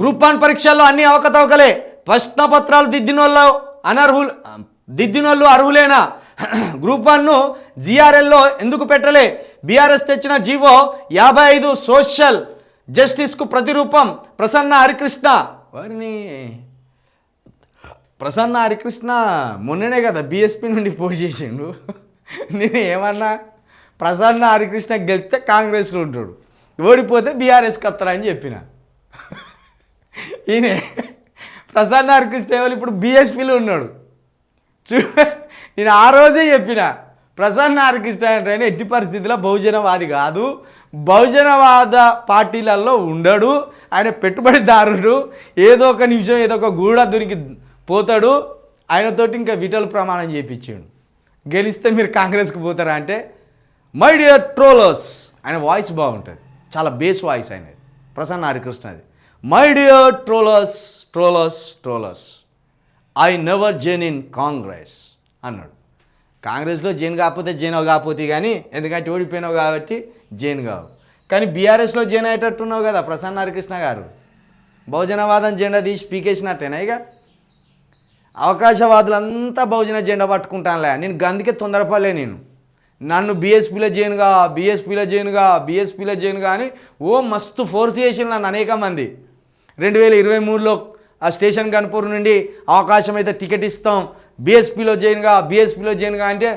Group one పరీక్షల్లో అన్ని అవకతవకలే. ప్రశ్నపత్రాలు దిద్దినోళ్ళు అనర్హులు దిద్దినోళ్ళు అర్హులేనా? గ్రూప్ వన్ను జిఆర్ఎల్లో ఎందుకు పెట్టలే? బీఆర్ఎస్ తెచ్చిన జీవో యాభై ఐదు సోషల్ జస్టిస్కు ప్రతిరూపం. ప్రసన్న హరికృష్ణ. వారిని ప్రసన్న హరికృష్ణ మొన్ననే కదా బీఎస్పీ నుండి పోటీ చేసిండు. నేను ఏమన్నా ప్రసన్న హరికృష్ణ గెలిస్తే కాంగ్రెస్లో ఉంటాడు. ఓడిపోతే బీఆర్ఎస్కి వస్తారని చెప్పిన. ఈయన. ప్రసన్న హరికృష్ణ ఇప్పుడు బీఎస్పీలో ఉన్నాడు. చూ నేను ఆ రోజే చెప్పిన ప్రసన్న హరికృష్ణ అంటే ఎట్టి పరిస్థితిలో బహుజనవాది కాదు. బహుజనవాద పార్టీలలో ఉండడు. ఆయన పెట్టుబడిదారుడు. ఏదో ఒక నిమిషం ఏదో ఒక గూడ దొరికి పోతాడు. ఆయనతోటి ఇంకా విటల్ ప్రమాణం చేయించాడు గెలిస్తే మీరు కాంగ్రెస్కి పోతారా అంటే మై డియర్ ట్రోలర్స్ ఆయన వాయిస్ బాగుంటుంది. చాలా బేస్ వాయిస్ ఆయనది. Prasanna హరికృష్ణది my dear trollers trollers trollers I never join in Congress అన్నాడు. కాంగ్రెస్లో జైన్ కాకపోతే జైన్ కాకపోతే కానీ ఎందుకంటే ఓడిపోయినావు కాబట్టి జైన్ కావు. కానీ బీఆర్ఎస్లో జైన్ అయ్యేటట్టున్నావు కదా ప్రసన్న హరికృష్ణ గారు. బహుజనవాదం జెండా తీసి పీకేసినట్టేనా ఇక? అవకాశవాదులంతా బహుజన జెండా పట్టుకుంటానులే నేను గందుకే తొందరపడలే నేను. నన్ను బీఎస్పీలో జైన్గా బీఎస్పీలో జైన్గా బీఎస్పీలో జైన్గా అని ఓ మస్తు ఫోర్స్ చేసిన నన్ను అనేక మంది రెండు వేల ఇరవై మూడులో ఆ స్టేషన్ కనుపూర్ నుండి అవకాశం అయితే టికెట్ ఇస్తాం. బీఎస్పీలో జైన్గా బీఎస్పీలో జైన్గా అంటే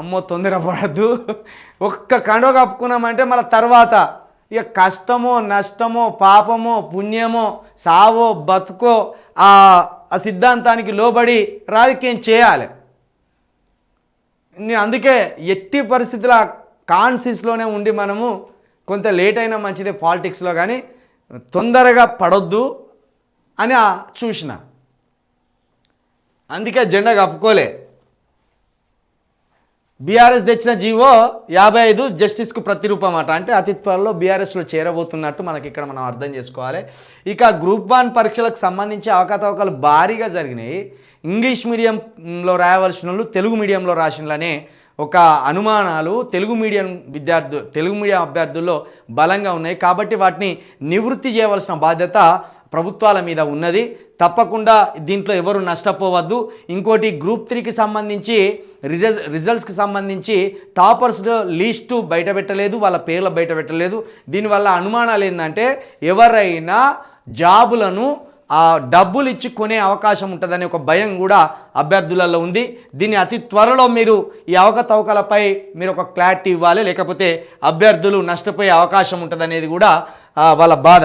అమ్మో తొందర పడద్దు. ఒక్క కండవ కప్పుకున్నామంటే మళ్ళీ తర్వాత ఇక కష్టమో నష్టమో పాపమో పుణ్యమో సావో బతుకో ఆ ఆ సిద్ధాంతానికి లోబడి రాజకీయం చేయాలి. నేను అందుకే ఎట్టి పరిస్థితుల కాన్సిస్లోనే ఉండి మనము కొంత లేట్ అయినా మంచిదే పాలిటిక్స్లో కానీ తొందరగా పడొద్దు అని చూసిన. అందుకే జెండా కప్పుకోలే. బీఆర్ఎస్ తెచ్చిన జీవో యాభై ఐదు జస్టిస్కు ప్రతిరూపం అట అంటే అతి త్వరలో బీఆర్ఎస్లో చేరబోతున్నట్టు మనకి ఇక్కడ మనం అర్థం చేసుకోవాలి. ఇక గ్రూప్ వన్ పరీక్షలకు సంబంధించి అవకతవకలు భారీగా జరిగినాయి. ఇంగ్లీష్ మీడియంలో రాయవలసిన వాళ్ళు తెలుగు మీడియంలో రాసినలనే ఒక అనుమానాలు తెలుగు మీడియం విద్యార్థు తెలుగు మీడియం అభ్యర్థుల్లో బలంగా ఉన్నాయి. కాబట్టి వాటిని నివృత్తి చేయవలసిన బాధ్యత ప్రభుత్వాల మీద ఉన్నది. తప్పకుండా దీంట్లో ఎవరు నష్టపోవద్దు. ఇంకోటి గ్రూప్ త్రీకి సంబంధించి రిజల్ రిజల్ట్స్కి సంబంధించి టాపర్స్ లిస్టు బయట పెట్టలేదు వాళ్ళ పేర్లు బయట పెట్టలేదు దీనివల్ల అనుమానాలు ఏంటంటే ఎవరైనా జాబులను ఆ డబ్బులు ఇచ్చి కొనే అవకాశం ఉంటుందనే ఒక భయం కూడా అభ్యర్థులలో ఉంది. దీన్ని అతి త్వరలో మీరు ఈ అవకతవకలపై మీరు ఒక క్లారిటీ ఇవ్వాలి. లేకపోతే అభ్యర్థులు నష్టపోయే అవకాశం ఉంటుందనేది కూడా వాళ్ళ బాధ.